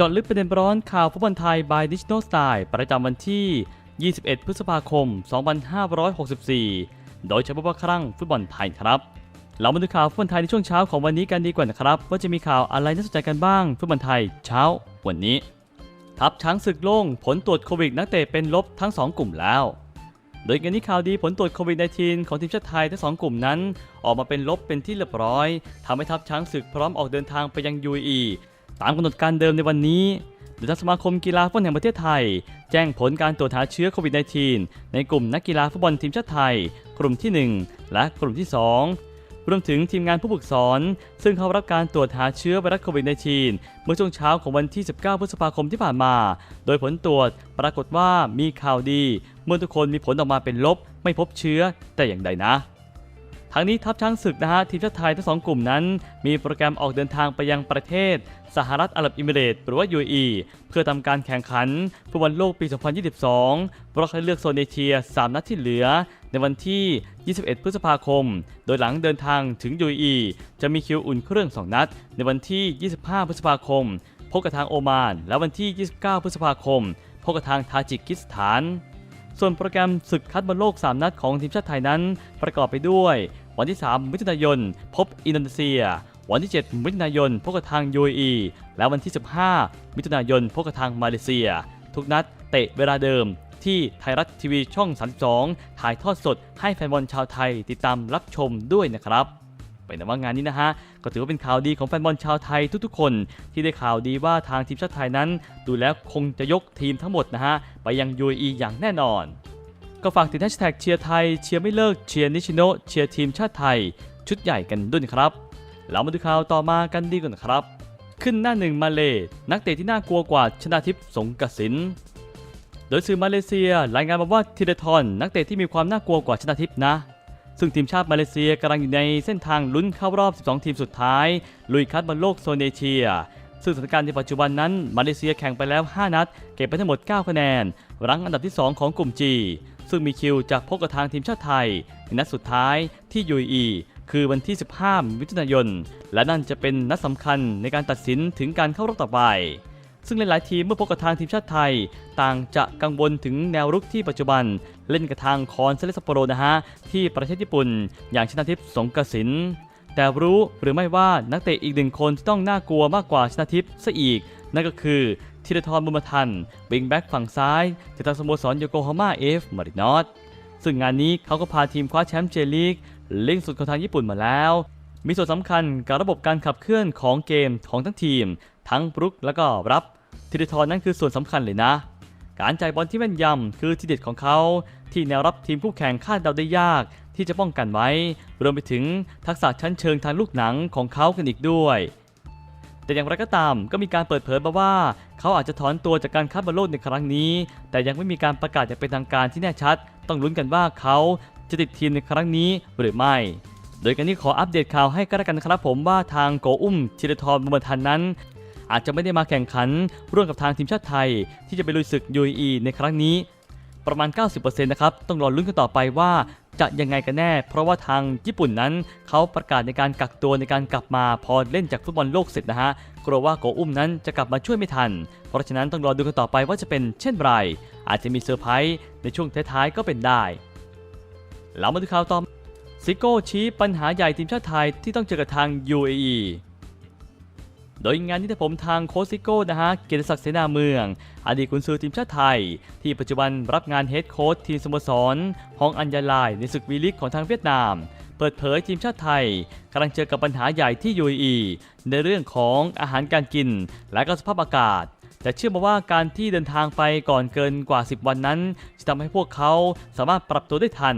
จาะลึกประเด็นร้อนข่าวฟุตบอลไทย by Digital Style ประจำวันที่ 21 พฤษภาคม 2564 โดยเฉพาะครั้งฟุตบอลไทยครับ เรามาดูข่าวฟุตบอลไทยในช่วงเช้าของวันนี้กันดีกว่านะครับ ว่าจะมีข่าวอะไรน่าสนใจกันบ้าง ฟุตบอลไทยเช้า วันนี้ ทัพช้างศึกโล่งผลตรวจโควิดนักเตะเป็นลบทั้ง 2 กลุ่มแล้ว โดยกันนี้ข่าวดีผลตรวจโควิด -19 ของทีมชาติไทยทั้งสองกลุ่มนั้น ออกมาเป็นลบเป็นที่เรียบร้อยทำให้ทัพช้างศึกพร้อมออกเดินทางไปยัง UAE ตามกำหนดการเดิมในวันนี้โดยทางสมาคมกีฬาฟุตบอลแห่งประเทศไทย แจ้งผลการตรวจหาเชื้อโควิด -19 ในกลุ่มนักกีฬาฟุตบอลทีมชาติไทย กลุ่มที่ 1 และกลุ่มที่ 2 รวมถึงทีมงานผู้ฝึกสอน ซึ่งเข้ารับการตรวจหาเชื้อไวรัสโควิด -19 เมื่อช่วงเช้าของวันที่ 19 พฤษภาคมที่ผ่านมา โดยผลตรวจปรากฏว่ามีข่าวดี เมื่อทุกคนมีผลออกมาเป็นลบ ไม่พบเชื้อแต่อย่างใดนะ ทางนี้ทัพช้างศึกนะฮะทีมชาติไทยทั้งสองกลุ่มนั้น มีโปรแกรมออกเดินทางไปยังประเทศ สหรัฐอาหรับเอมิเรตหรือว่า UAE เพื่อทำการแข่งขันฟุตบอลโลกปี 2022รอบคัดเลือกโซนเอเชีย 3 นัดที่เหลือ ในวันที่ 21 พฤษภาคม โดยหลังเดินทางถึง UAE จะมีคิวอุ่นเครื่อง 2 นัด ในวันที่ 25 พฤษภาคมพบกับทางโอมาน และวันที่ 29 พฤษภาคมพบกับทางทาจิกิสถาน ส่วนโปรแกรมศึกคัดบอลโลก 3 นัดของทีมชาติไทยนั้น ประกอบไปด้วย วันที่ 3 มิถุนายน พบอินโดนีเซีย วันที่ 7 มิถุนายนพบกับทาง UAE และวันที่ 15 มิถุนายนพบกับทางมาเลเซีย ทุกนัดเตะเวลาเดิมที่ไทยรัฐทีวีช่อง 32 ถ่ายทอดสดให้แฟนบอลชาวไทยติดตามรับชมด้วยนะครับ เป็นว่างานนี้นะฮะก็ถือว่าเป็นข่าวดีของแฟนบอลชาวไทยทุกๆ คน ที่ได้ข่าวดีว่าทางทีมชาติไทยนั้น ดูแล้วคงจะยกทีมทั้งหมดนะฮะไปยัง UAE อย่างแน่นอน ก็ฝากติดแฮชแท็กเชียร์ไทยเชียร์ไม่เลิกเชียร์นิชิโนเชียร์ทีมชาติไทย ชุดใหญ่กันด้วยครับเรามาดูข่าวต่อมากันดีกว่านะครับ ขึ้นหน้าหนึ่งมาเลนักเตะที่น่ากลัวกว่าชนาทิพย์สงกสินโดยสื่อมาเลเซียรายงานมาว่าทีเดทอนนักเตะที่มีความน่ากลัวกว่าชนาทิพย์นะ ซึ่งทีมชาติมาเลเซียกำลังอยู่ในเส้นทางลุ้นเข้ารอบ 12 ทีมสุดท้าย ลุยคัดบอลโลกโซนเอเชีย ซึ่งสถานการณ์ในปัจจุบันนั้น มาเลเซียแข่งไปแล้ว 5 นัด เก็บไปทั้งหมด 9 คะแนน รั้งอันดับที่ 2 ของกลุ่ม G ซึ่งมีคิวจากพบกับทางทีมชาติไทยในนัดสุดท้ายที่ UAE คือวันที่ 15 มิถุนายน และนั่นจะเป็นนัดสำคัญในการตัดสินถึงการเข้ารอบต่อไป ซึ่งหลายๆทีมเมื่อพบกับทางทีมชาติไทย ต่างจะกังวลถึงแนวรุกที่ปัจจุบัน เล่นกับทางคอนเซเลสโปโรนะฮะที่ประเทศญี่ปุ่น อย่างชนะทิพย์สงกสินแต่รู้หรือไม่ว่านักเตะอีกหนึ่งคนที่ต้องน่ากลัวมากกว่าชนะทิพย์ซะอีก นั่นก็คือธีรทรบุญมาทันวิงแบ็กฝั่งซ้ายจากทางสโมสรโยโกฮาม่าเอฟมารินอสซึ่งงานนี้เขาก็พาทีมคว้าแชมป์เจลีกเล่งสุดของทางญี่ปุ่นมาแล้ว มีส่วนสำคัญกับระบบการขับเคลื่อนของเกมของทั้งทีม ทั้งปรุกและก็รับธีรทรนั้นคือส่วนสำคัญเลยนะ การจ่ายบอลที่แม่นยำคือทีเด็ดของเขา ที่แนวรับทีมคู่แข่งคาดเดาได้ยากที่จะป้องกันไว้ รวมไปถึงทักษะชั้นเชิงทางลูกหนังของเขากันอีกด้วย แต่อย่างไรก็ตามก็มีการเปิดเผยมาว่า เขาอาจจะถอนตัวจากการคัดบอลโลกในครั้งนี้ แต่ยังไม่มีการประกาศอย่างเป็นทางการที่แน่ชัด ต้องลุ้นกันว่าเขาจะติดทีมในครั้งนี้หรือไม่ โดยการนี้ขออัปเดตข่าวให้ก็แล้วกันครับผมว่าทางโกอุ้มธีรทรบุญมทันนั้น อาจจะไม่ได้มาแข่งขันร่วมกับทางทีมชาติไทย ที่จะไปลุยศึก UAE ในครั้งนี้ ประมาณ 90%นะครับต้องรอลุ้นกันต่อไปว่าจะยังไงกันแน่ เพราะว่าทางญี่ปุ่นนั้น เขาประกาศในการกักตัวในการกลับมาพอเล่นจากฟุตบอลโลกเสร็จนะฮะกลัวว่าโกอุ้มนั้นจะกลับมาช่วยไม่ทัน เพราะฉะนั้นต้องรอดูกันต่อไปว่าจะเป็นเช่นไรอาจจะมีเซอร์ไพรส์ในช่วงท้ายๆก็เป็นได้เรามาดูข่าวต่อ ซิโก้ชี้ปัญหาใหญ่ทีมชาติไทยที่ต้องเจอกับทาง UAE โดยงานนี้ผมทางโคชซิโก้นะฮะ เกียรติศักดิ์เสนาเมือง อดีตกุนซือทีมชาติไทย ที่ปัจจุบันรับงานเฮดโค้ชทีมสโมสรฮองอัญญาลายในศึกวีลิกของทางเวียดนาม เปิดเผยทีมชาติไทยกำลังเจอกับปัญหาใหญ่ที่ UAE ในเรื่องของอาหารการกิน และก็สภาพอากาศแต่เชื่อมาว่าการที่เดินทางไปก่อนเกินกว่า 10 วันนั้น จะทำให้พวกเขาสามารถปรับตัวได้ทัน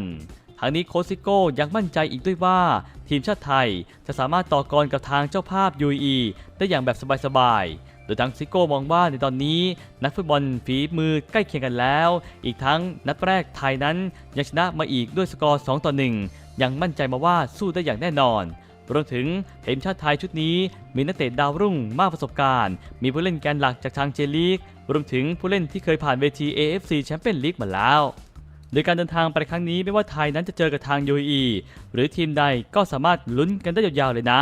ทางนี้โคซิโก้ยังมั่นใจอีกด้วยว่า ทีมชาติไทยจะสามารถต่อกรกับทางเจ้าภาพ UAE ได้อย่างแบบสบายๆ โดยทางซิโก้มองว่าในตอนนี้ นักฟุตบอลฝีมือใกล้เคียงกันแล้ว อีกทั้งนัดแรกไทยนั้นยังชนะมาอีกด้วยสกอร์ 2 ต่อ 1 ยังมั่นใจมาว่าสู้ได้อย่างแน่นอนรวมถึงทีมชาติไทยชุดนี้มีนักเตะดาวรุ่งมากประสบการณ์ มีผู้เล่นแกนหลักจากทางเจลีก รวมถึงผู้เล่นที่เคยผ่านเวที AFC แชมเปี้ยนลีกมาแล้ว โดยการเดินทางไปครั้งนี้ไม่ว่าไทยนั้นจะเจอกับทาง UAE หรือทีมใดก็สามารถลุ้นกันได้ยาวๆเลยนะ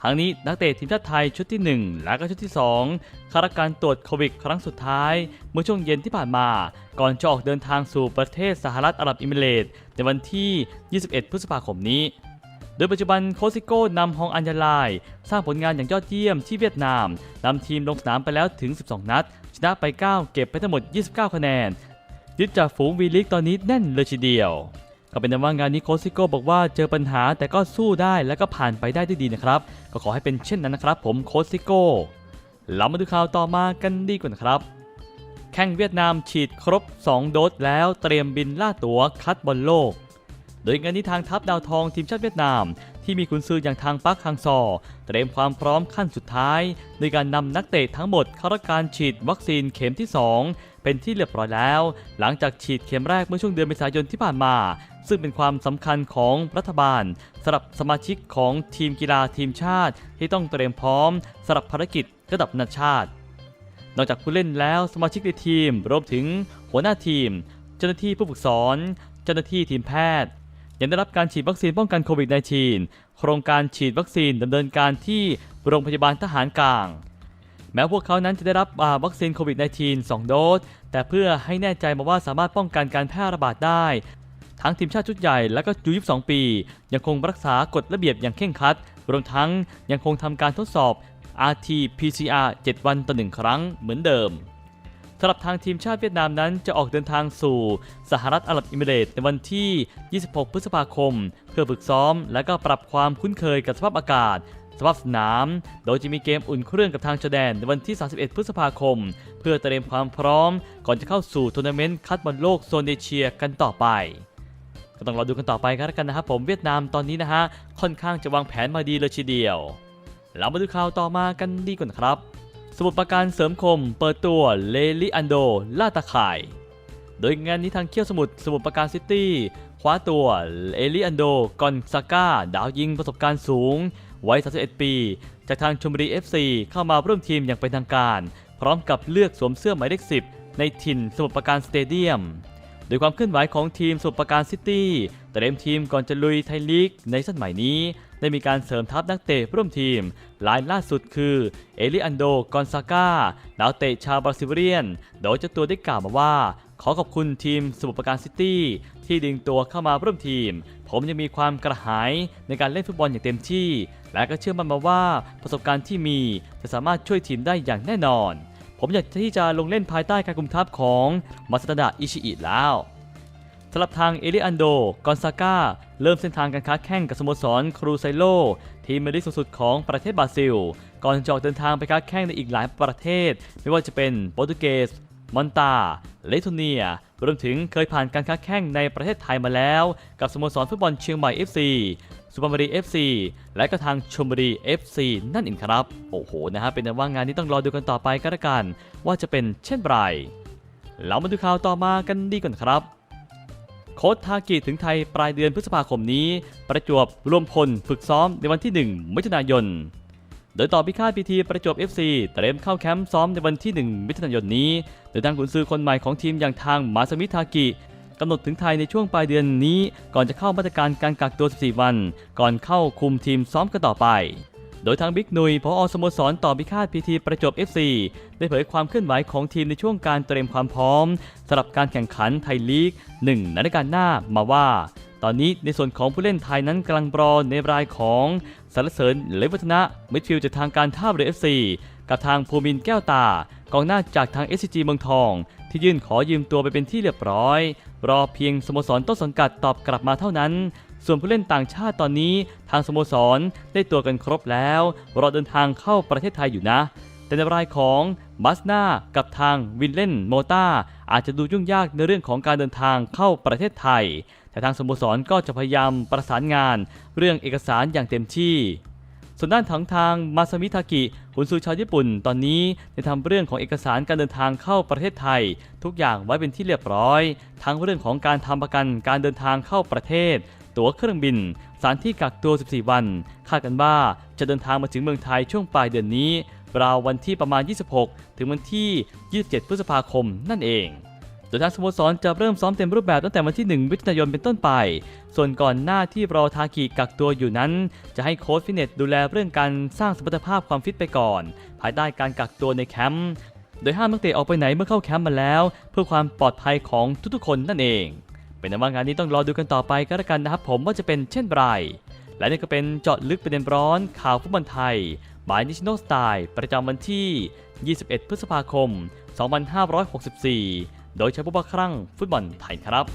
ทั้งนี้นักเตะทีมชาติไทยชุดที่ 1 และก็ชุดที่ 2เข้ารับการตรวจโควิดครั้งสุดท้าย เมื่อช่วงเย็นที่ผ่านมา ก่อนจะออกเดินทางสู่ประเทศสหรัฐอาหรับเอมิเรตในวันที่ 21 พฤษภาคมนี้โดยปัจจุบันโคซิโก้นำฮองอัญญาลาย สร้างผลงานอย่างยอดเยี่ยมที่เวียดนามนำทีมลงสนามไปแล้วถึง 12 นัด ชนะไป 9 เก็บไปทั้งหมด 29 คะแนน ยึดจากฝูงวีลิกตอนนี้แน่นเลยทีเดียว ก็เป็นว่างานนี้โคซิโก้บอกว่าเจอปัญหาแต่ก็สู้ได้และก็ผ่านไปได้ด้วยดีนะครับ ก็ขอให้เป็นเช่นนั้นนะครับ ผมโคซิโก้เรามาดูข่าวต่อมากันดีกว่านะครับ แข่งเวียดนามฉีดครบ 2 โดสแล้วเตรียมบินล่าตั๋วคัดบอลโลก โดยงานนี้ทางทัพดาวทองทีมชาติเวียดนาม ที่มีคุณซืออย่างทางปักฮังซอ เตรียมความพร้อมขั้นสุดท้ายในการนำนักเตะทั้งหมดเข้ารับการฉีดวัคซีนเข็มที่ 2 เป็นที่เรียบร้อยแล้ว หลังจากฉีดเข็มแรกเมื่อช่วงเดือนเมษายนที่ผ่านมา ซึ่งเป็นความสำคัญของรัฐบาลสำหรับสมาชิกของทีมกีฬาทีมชาติ ที่ต้องเตรียมพร้อมสำหรับภารกิจระดับนานาชาติ นอกจากผู้เล่นแล้วสมาชิกในทีมรวมถึงหัวหน้าทีม เจ้าหน้าที่ผู้ฝึกสอน เจ้าหน้าที่ทีมแพทย์ยังได้รับการฉีดวัคซีนป้องกันโควิด -19 โครงการฉีดวัคซีนดำเนินการที่โรงพยาบาลทหารกลาง แม้พวกเขานั้นจะได้รับวัคซีนโควิด -19 2 โดส แต่เพื่อให้แน่ใจมาว่าสามารถป้องกันการแพร่ระบาดได้ ทั้งทีมชาติชุดใหญ่และก็ยู22ปี ยังคงรักษากฎระเบียบอย่างเคร่งครัด รวมทั้งยังคงทำการทดสอบ RT-PCR 7 วันต่อหนึ่งครั้งเหมือนเดิมสำหรับทางทีมชาติเวียดนามนั้นจะออกเดินทางสู่สหรัฐอาหรับเอมิเรตในวันที่ 26 พฤษภาคม เพื่อฝึกซ้อม และก็ปรับความคุ้นเคยกับสภาพอากาศ สภาพสนาม โดยจะมีเกมอุ่นเครื่องกับทางจอแดนในวันที่ 31 พฤษภาคม เพื่อเตรียมความพร้อม ก่อนจะเข้าสู่ทัวร์นาเมนต์คัดบอลโลกโซนเอเชียกันต่อไป ก็ต้องรอดูกันต่อไปกันแล้วกันนะครับผมเวียดนามตอนนี้นะฮะค่อนข้างจะวางแผนมาดีเลยทีเดียว เรามาดูข่าวต่อมากันดีกว่านะครับ สมุดประการเสริมคม เปิดตัวเลลิอันโดล่าตาข่ายโดยงานนี้ทางเคี่ยวสมุทรสมุทรประการซิตี้ คว้าตัวเอลิอันโดกอนซาก้า ดาวยิงประสบการณ์สูง วัย 31 ปี จากทางชมบุรี FC เข้ามาร่วมทีมอย่างเป็นทางการ พร้อมกับเลือกสวมเสื้อหมายเลข 10 ในถิ่นสมุทรประการสเตเดียม โดยความเคลื่อนไหวของทีมสมุทรปราการซิตี้เตรียมทีมก่อนจะลุยไทยลีกในสมัยนี้ ได้มีการเสริมทัพนักเตะร่วมทีมรายล่าสุดคือเอลิอันโด กอนซาก้าดาวเตะชาวบราซิเลียน โดยเจ้าตัวได้กล่าวมาว่า ขอขอบคุณทีมสมุทรปราการซิตี้ที่ดึงตัวเข้ามาร่วมทีม ผมยังมีความกระหายในการเล่นฟุตบอลอย่างเต็มที่ และก็เชื่อมั่นมาว่าประสบการณ์ที่มีจะสามารถช่วยทีมได้อย่างแน่นอน ผมอยากที่จะลงเล่นภายใต้การคุมทัพของมาสตาดะอิชิอิแล้วสำหรับทางเอลิอันโด กอนซาก้า เริ่มเส้นทางการค้าแข่งกับสโมสรครูไซโล ทีมเมดิสูงสุดของประเทศบราซิล ก่อนจะออกเดินทางไปค้าแข่งในอีกหลายประเทศ ไม่ว่าจะเป็นโปรตุเกส มอนตา เลโทเนียรวมถึงเคยผ่านการค้าแข่งในประเทศไทยมาแล้ว กับสโมสรฟุตบอลเชียงใหม่ FC สุพรรณบุรี FC และก็ทางชลบุรี FC นั่นเองครับ โอ้โหนะฮะเป็นแต่ว่างานนี้ต้องรอดูกันต่อไปก็แล้วกัน ว่าจะเป็นเช่นไรเรามาดูข่าวต่อมากันดีก่อนครับโค้ชทากิถึงไทยปลายเดือนพฤษภาคมนี้ ประจวบรวมพลฝึกซ้อมในวันที่ 1 มิถุนายน โดยต่อพิฆาตพีทีประจวบ FC เตรียมเข้าแคมป์ซ้อมในวันที่ 1 มิถุนายนนี้ โดยทางกุนซือคนใหม่ของทีมอย่างทางมาซามิทากิกำหนดถึงไทยในช่วงปลายเดือนนี้ ก่อนจะเข้ามาตรการการกักตัว 14 วัน ก่อนเข้าคุมทีมซ้อมกันต่อไป โดยทางบิ๊กนุยพอสโมสรต่อพิฆาตพีทีประจบ FC ได้เผยความเคลื่อนไหวของทีมในช่วงการเตรียมความพร้อมสำหรับการแข่งขันไทยลีก 1 ในรายการหน้ามาว่า ตอนนี้ในส่วนของผู้เล่นไทยนั้นกำลังรอในรายของสารเสริญเลวัฒนะมิดฟิลด์จากทางการท่าเรือ FC กับทางภูมินแก้วตากองหน้าจากทาง SCG เมืองทอง ที่ยื่นขอยืมตัวไปเป็นที่เรียบร้อย รอเพียงสโมสรต้นสังกัดตอบกลับมาเท่านั้น ส่วนผู้เล่นต่างชาติตอนนี้ ทางสโมสรได้ตัวกันครบแล้ว รอเดินทางเข้าประเทศไทยอยู่นะ แต่ในรายของบัสนากับทางวินเล่นโมตาอาจจะดูยุ่งยากในเรื่องของการเดินทางเข้าประเทศไทย แต่ทางสโมสรก็จะพยายามประสานงาน เรื่องเอกสารอย่างเต็มที่ส่วนด้านทางทางมาซามิทากิหุนซูชาวญี่ปุ่น ตอนนี้ได้ทำเรื่องของเอกสารการเดินทางเข้าประเทศไทย ทุกอย่างไว้เป็นที่เรียบร้อย ทั้งเรื่องของการทำประกันการเดินทางเข้าประเทศ ตั๋วเครื่องบิน สถานที่กักตัว 14 วัน คาดกันว่าจะเดินทางมาถึงเมืองไทยช่วงปลายเดือนนี้ราววันที่ประมาณ 26 ถึงวันที่ 27 พฤษภาคมนั่นเอง โดยทางสโมสรจะเริ่มซ้อมเต็มรูปแบบตั้งแต่วันที่ 1 มิถุนายนเป็นต้นไป ส่วนก่อนหน้าที่รอทากิกักตัวอยู่นั้น จะให้โค้ชฟิเนสดูแลเรื่องการสร้างสมรรถภาพความฟิตไปก่อน ภายใต้การกักตัวในแคมป์ โดยห้ามนักเตะออกไปไหนเมื่อเข้าแคมป์มาแล้ว เพื่อความปลอดภัยของทุกๆคนนั่นเอง เป็นนว่างานนี้ต้องรอดูกันต่อไปก็แล้วกันนะครับผมว่าจะเป็นเช่นไร และนี่ก็เป็นเจาะลึกประเด็นร้อนข่าวฟุตบอลไทยบายนิชโนสไตล์ประจำวันที่ 21 พฤษภาคม 2564 โดยใช้ผู้บัครั่งฟุตบอลไทยครับ